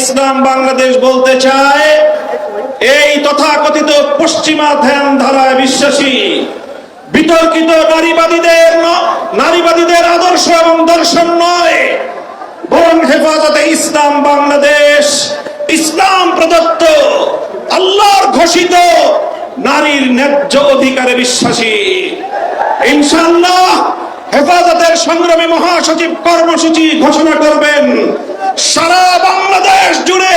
ইসলাম বাংলাদেশ বলতে চায়, এই তথাকথিত পশ্চিমা ধ্যান ধারায় বিশ্বাসী, বিতর্কিত নারীবাদীদের নারীবাদীদের আদর্শ এবং দর্শন নয়। বরং হেফাজতে ইসলাম বাংলাদেশ, ইসলাম প্রদত্ত, আল্লাহর ঘোষিত নারীর ন্যায্য অধিকারে বিশ্বাসী। ইনশাআল্লাহ হেফাজতের সংগ্রামী মহাসচিব কর্মসূচি ঘোষণা করবেন। সারা বাংলাদেশ জুড়ে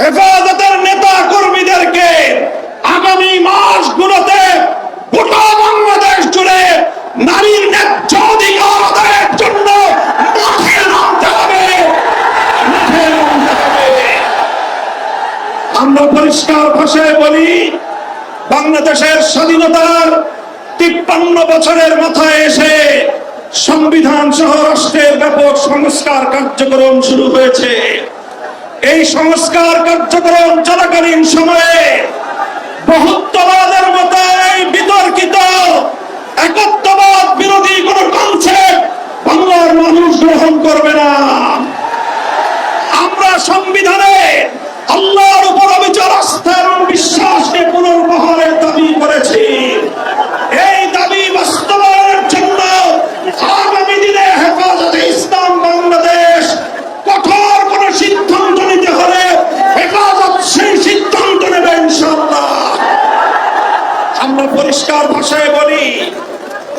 হেফাজতের নেতা কর্মীদেরকে আগামী মাসগুলোতে গোটা বাংলাদেশ জুড়ে নারীর ন্যায্য অধিকার জন্য আমরা পরিষ্কার ভাষায় বলি, বাংলাদেশের স্বাধীনতার তিপ্পান্ন বছরের মাথায় এসে সংবিধান সহ রাষ্ট্রের ব্যাপক সংস্কার কার্যক্রম শুরু হয়েছে। এই সংস্কার কার্যক্রম চলাকালীন সময়ে বহুত্ববাদের মতো এই বিতর্কিত, একত্ববাদ বিরোধী কোন কনসেপ্ট বাংলার মানুষ গ্রহণ করবে না। আমরা সংবিধানে আল্লাহর উপর অবিচল আস্থা এবং বিশ্বাসকে পুনর্বহারের দাবি করেছি এই দাবি বাস্তবায়নের জন্য আগামী দিনে হেফাজতে ইসলাম বাংলাদেশ কঠোর কোন সিদ্ধান্ত নিতে হলে হেফাজত সেই সিদ্ধান্ত নেবে ইনশাআল্লাহ আমরা পরিষ্কার ভাষায় বলি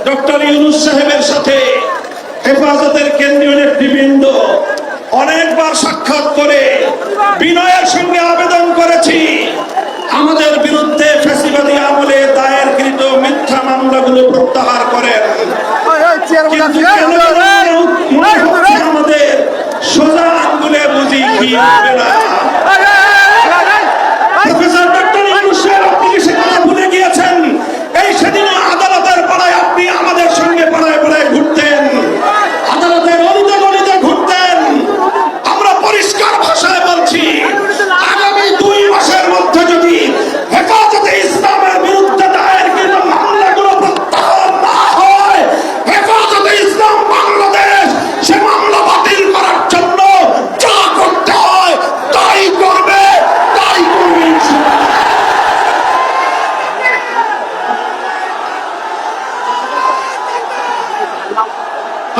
ডক্টর ইউনুস সাহেবের সাথে হেফাজতের কেন্দ্রীয় নেতৃবৃন্দ অনেকবার সাক্ষাৎ করে বিনয়ের সঙ্গে আবেদন করেছি আমাদের বিরুদ্ধে ফ্যাসিবাদী আমলে দায়েরকৃত মিথ্যা মামলাগুলো প্রত্যাহার করেন মনে আমাদের সোজা আঙ্গুলে বুঝি কি হবে না প্রফেসর ডক্টর ইউনূস সাহেব, আপনি কি সে কথা ভুলে গিয়েছেন এই সেদিন আদালতের পাড়ায় আপনি আমাদের সঙ্গে পাড়ায় পাড়ায় ঘুরতেন আদালতের অলিতে গলিতে ঘুরতেন আমরা পরিষ্কার ভাষায় বলছি আগামী দুই মাসের মধ্যে যদি হেফাজতে ইসলামের বিরুদ্ধে দায়েরকৃত মামলাগুলো প্রত্যাহার না হয় হেফাজতে ইসলাম বাংলাদেশ সে মামলা বাতিল করার জন্য যা করতে হয় তাই করবে তাই করবে ইনশাআল্লাহ।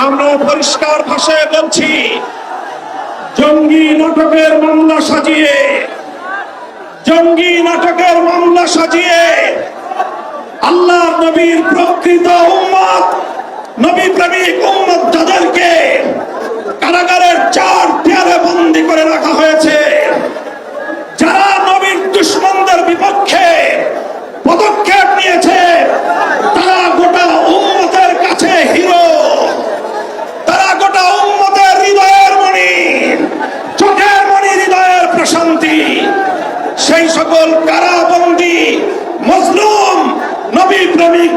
আমরা পরিষ্কার ভাষায় বলছি জঙ্গি নাটকের মামলা সাজিয়ে জঙ্গি নাটকের মামলা সাজিয়ে আল্লাহ নবীর প্রকৃত উম্মত, নবী প্রেমিক উম্মত যাদেরকে কারাগারের চার পেয়ারে বন্দি করে রাখা হয়েছে, যারা নবীর দুশ্মনদের বিপক্ষে পদক্ষেপ নিয়েছে, তারা গোটা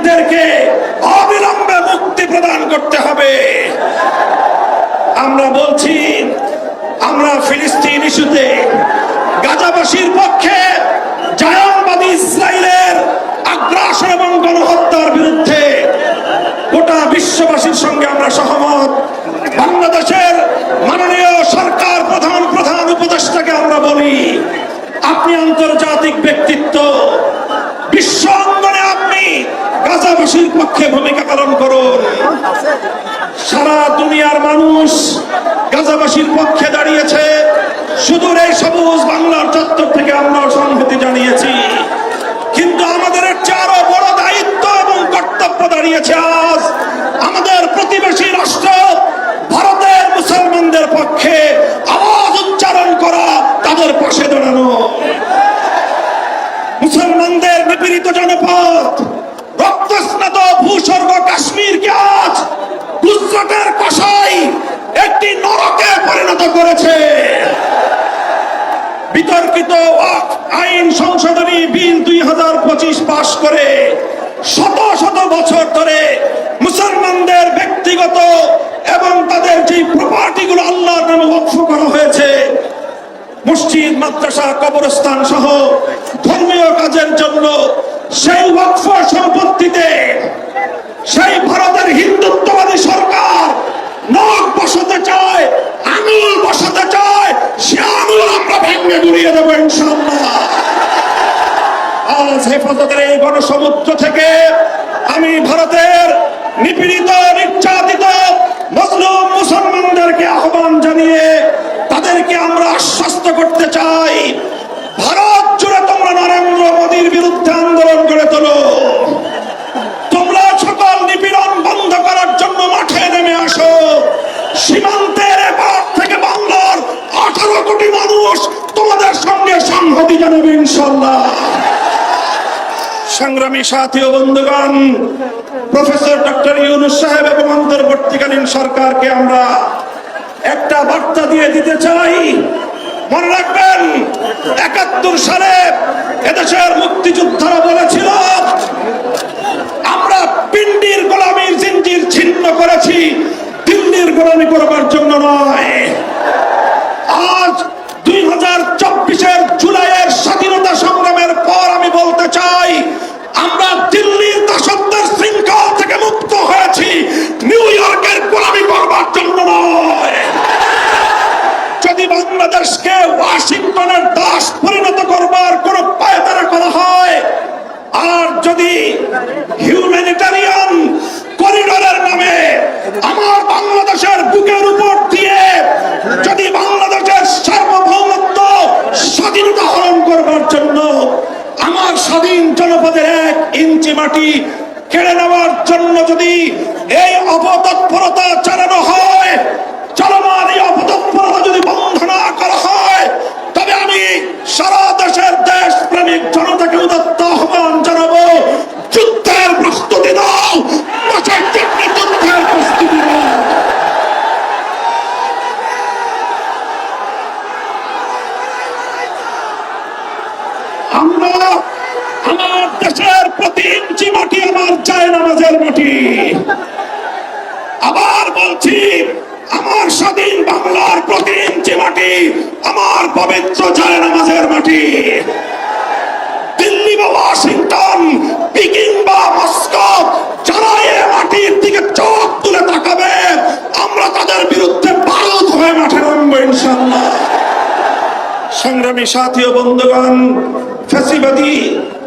প্রেমিকদেরকে অবিলম্বে মুক্তি প্রদান করতে হবে। আমরা বলছি, আমরা ফিলিস্তিন ইস্যুতে গাজাবাসীর পক্ষে জায়নবাদী ইসরায়েলের আগ্রাসন এবং গণহত্যার বিরুদ্ধে গোটা বিশ্ববাসীর সঙ্গে আমরা সহমত। বাংলাদেশের মাননীয় সরকার প্রধান প্রধান উপদেষ্টাকে আমরা বলি, আপনি আন্তর্জাতিক ব্যক্তিত্ব, বিশ্ব গাজাবাসীর পক্ষে ভূমিকা পালন করুন সারা দুনিয়ার মানুষ গাজাবাসীর পক্ষে দাঁড়িয়েছে। সুদূর এই সবুজ বাংলার চত্বর থেকে আমরা সংহতি জানিয়েছি। কিন্তু আমাদের আরও বড় দায়িত্ব এবং কর্তব্য দাঁড়িয়েছে আজ আমাদের প্রতিবেশী রাষ্ট্র ভারতের মুসলমানদের পক্ষে আওয়াজ উচ্চারণ করা তাদের পাশে দাঁড়ানো। মুসলমানদের জনপদ রক্তস্নাত ভূস্বর্গ কাশ্মীরকে আজ গুজরাটের কষাই একটি নরকে পরিণত করেছে। বিতর্কিত আইন সংশোধনী বিল দুই হাজার পঁচিশ পাশ করে শত শত বছর ধরে মুসলমানদের ব্যক্তিগত এবং তাদের যে প্রপার্টি গুলো আল্লাহর নামে করা হয়েছে, মসজিদ, মাদ্রাসা, কবরস্থান সহ ধর্মীয় কাজের জন্য সেই ওয়াকফ সম্পত্তিতে সেই ভারতের হিন্দুত্ববাদী সরকার নখ বসাতে চায়, আঙুল বসাতে চায়, সে উড়িয়ে দেবো ইনশাল্লাহ হেফাজতের এই গণসমুদ্র থেকে আমি ভারতের নিপীড়িত, নির্যাতিত মুসলমানদেরকে আহ্বান জানিয়ে তাদেরকে আমরা আশ্বস্ত করতে চাই। ভারত জুড়ে তোমরা নরেন্দ্র মোদীর বিরুদ্ধে আন্দোলন গড়ে তোলো। নিপীড়ন বন্ধ করার জন্য মাঠে নেমে আসো। সীমান্তের এপার থেকে বাংলার আঠারো কোটি মানুষ তোমাদের সঙ্গে সংহতি জানাবে ইনশাল্লাহ সংগ্রামী সাথী ও বন্ধুগণ, প্রফেসর ডক্টর ইউনুস সাহেব এবং অন্তর্বর্তীকালীন সরকারকে আমরা একটা বার্তা দিয়ে দিতে চাই। মনে রাখবেন, একাত্তর সালে এদেশের মুক্তিযোদ্ধারা বলেছিল পিন্ডির গোলামীর জিঞ্জির ছিন্ন করেছি। দিল্লির গোলামি করবার জন্য নয় আজ দুই হাজার চব্বিশের জুলাইয়ের স্বাধীনতা সংগ্রামের পর আমি বলতে চাই আমরা দিল্লির দাসত্বের শৃঙ্খল থেকে মুক্ত হয়েছি নিউ ইয়র্কের গোলামি করবার জন্য নয় যদি বাংলাদেশকে ওয়াশিংটনের দাস পরিণত করবার কোন পায়তারা করা হয় আর যদি হিউম্যানিটারিয়ান করিডোরের নামে আমার বাংলাদেশের বুকের উপর দিয়ে যদি বাংলাদেশের সার্বভৌমত্ব স্বাধীনতা হরণ করবার জন্য আমার স্বাধীন জনপদের এক কেড়ে নেওয়ার জন্য যদি এই অপতৎপরতা চালানো হয় চলমান এই অপতৎপরতা যদি বন্ধ না করা হয় তবে আমি সারা দেশের দেশ প্রেমিক জনতাকে উদত্ত আহ্বান জানাব যুদ্ধের প্রস্তুতি দাও দেশের জন্য যুদ্ধের প্রস্তুতি দাও আমরা দেশের প্রতি ইঞ্চি মাটি আমার চায় নামাজের মাটি। আবার বলছি, আমার স্বাধীন বাংলার প্রতি ইঞ্চি মাটি আমার পবিত্র যায় নামাজের মাটি। দিল্লি বা ওয়াশিংটন পিকিং বা মস্কো যারা এ মাটির দিকে চোখ তুলে তাকাবে, আমরা তাদের বিরুদ্ধে বারুদ হয়ে মাঠে নামবো ইনশাল্লাহ সংগ্রামী সাথী ও বন্ধুগণ ফ্যাসিবাদী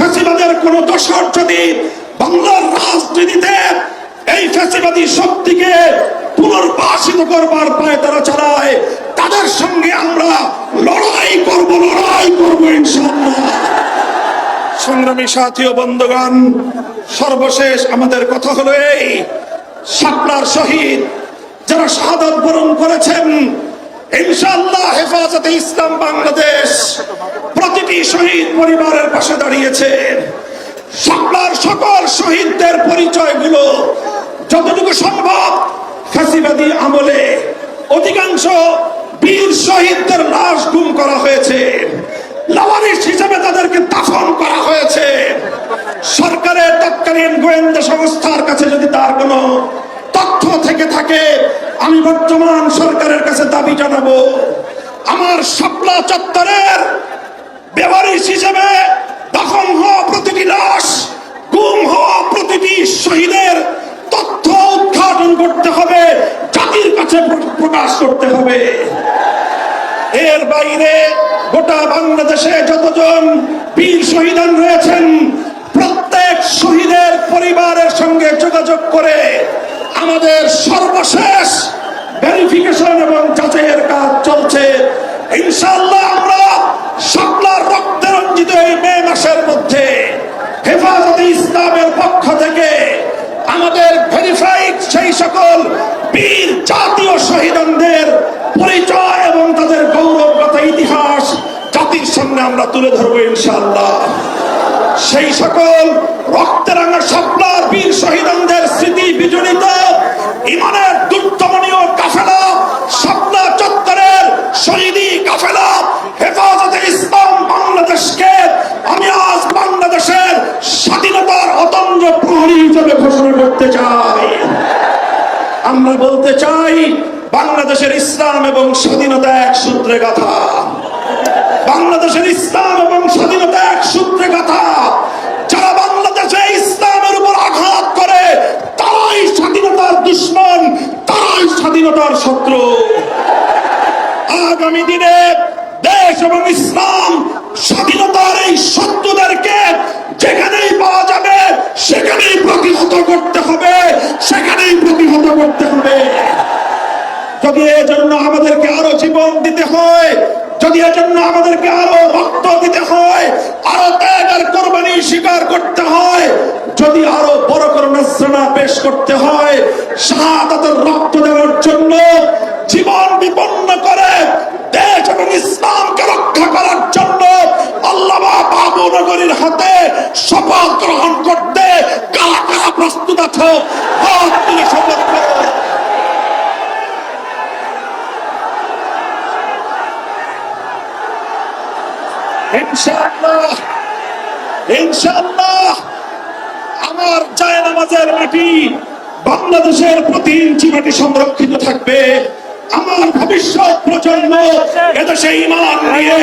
ফ্যাসিবাদের কোন দশর যদি বাংলার রাজনীতিতে এই ফ্যাসিবাদী শক্তিকে পুনর্বাসিত করবার পায় তারা চালায়, তাদের সঙ্গে আমরা লড়াই করব, লড়াই করব সংগ্রামী সাথী ও বন্ধুগণ, সর্বশেষ আমাদের কথা হলো এই শাপলার শহীদ, যারা শাহাদত বরণ করেছেন ইনশাআল্লাহ হেফাজতে ইসলাম বাংলাদেশ প্রতিটি শহীদ পরিবারের পাশে দাঁড়িয়েছে। শাপলার সকল শহীদদের পরিচয়গুলো যতটুকু সম্ভব ফাঁসিবাদী আমলে। অধিকাংশ বীর শহীদদের লাশ গুম করা হয়েছে। লাওয়ারিস হিসেবে তাদেরকে দাফন করা হয়েছে। সরকারের তৎকালীন গোয়েন্দা সংস্থার কাছে যদি তার কোনো তথ্য থেকে থাকে। আমি বর্তমান সরকারের কাছে দাবি জানাব, আমার শাপলা চত্বরের বেওয়ারিশ হিসেবে দখল হওয়া প্রতিটি লাশ, গুম হওয়া প্রতিটি শহীদের তথ্য উদ্ঘাটন করতে হবে, জাতির কাছে প্রকাশ করতে হবে। এর বাইরে গোটা বাংলাদেশে যতজন বীর শহীদান রয়েছেন, প্রত্যেক শহীদের পরিবারের সঙ্গে যোগাযোগ করে আমাদের সর্বশেষ ভেরিফিকেশন এবং যাচাইয়ের কাজ চলছে। ইনশাল্লাহ আমরা শাপলার রক্তে রঞ্জিত এই মে মাসের মধ্যে হেফাজতে ইসলামের পক্ষ থেকে আমাদের ভেরিফাইড সেই সকল বীর জাতীয় শহীদদের পরিচয় এবং তাদের গৌরবগত ইতিহাস জাতির সামনে আমরা তুলে ধরবো ইনশাআল্লাহ। সেই সকল রক্তরাঙা স্বপ্নার বীর শহীদদের স্মৃতি বিজড়িত ইমানের দুর্দমনীয় কাফেলা, স্বপ্না চত্বরের শহীদি কাফেলা, হেফাজতে ইসলাম বাংলাদেশকে আমি আজ বাংলাদেশের স্বাধীনতার অতন্দ্র প্রহরী হিসেবে ঘোষণা করতে চাই। আমরা বলতে চাই, বাংলাদেশের ইসলাম এবং স্বাধীনতা এক সূত্রে গাথা। বাংলাদেশের ইসলাম এবং স্বাধীনতা এক সূত্রে কথা যারা বাংলাদেশে ইসলামের উপর আঘাত করে তারাই স্বাধীনতার দুশ্মন তারাই স্বাধীনতার শত্রু। আগামী দিনে দেশ এবং ইসলাম স্বাধীনতার এই শত্রুদেরকে যেখানেই পাওয়া যাবে, সেখানেই প্রতিহত করতে হবে, সেখানেই প্রতিহত করতে হবে। যদি এজন্য আমাদেরকে আরও জীবন দিতে হয়, যদি এজন্য আমাদেরকে আরও রক্ত দিতে হয়, আরও ত্যাগ আর কোরবানি স্বীকার করতে হয়, যদি আরও বড় করে পেশ করতে হয় শাহাদাতের রক্ত দেওয়ার জন্য জীবন বিপন্ন করে দেশ এবং ইসলামকে রক্ষা করার জন্য আল্লাহ বাবু নগরীর হাতে শপথ গ্রহণ করতে কারা কারা প্রস্তুত আছো? শপথ ইনশাআল্লাহ ইনশাআল্লাহ, আমার জায় নামাজের মাটি বাংলাদেশের প্রতি ইঞ্চি মাটি সংরক্ষিত থাকবে। আমার ভবিষ্যৎ প্রজন্ম এদেশে ইমান নিয়ে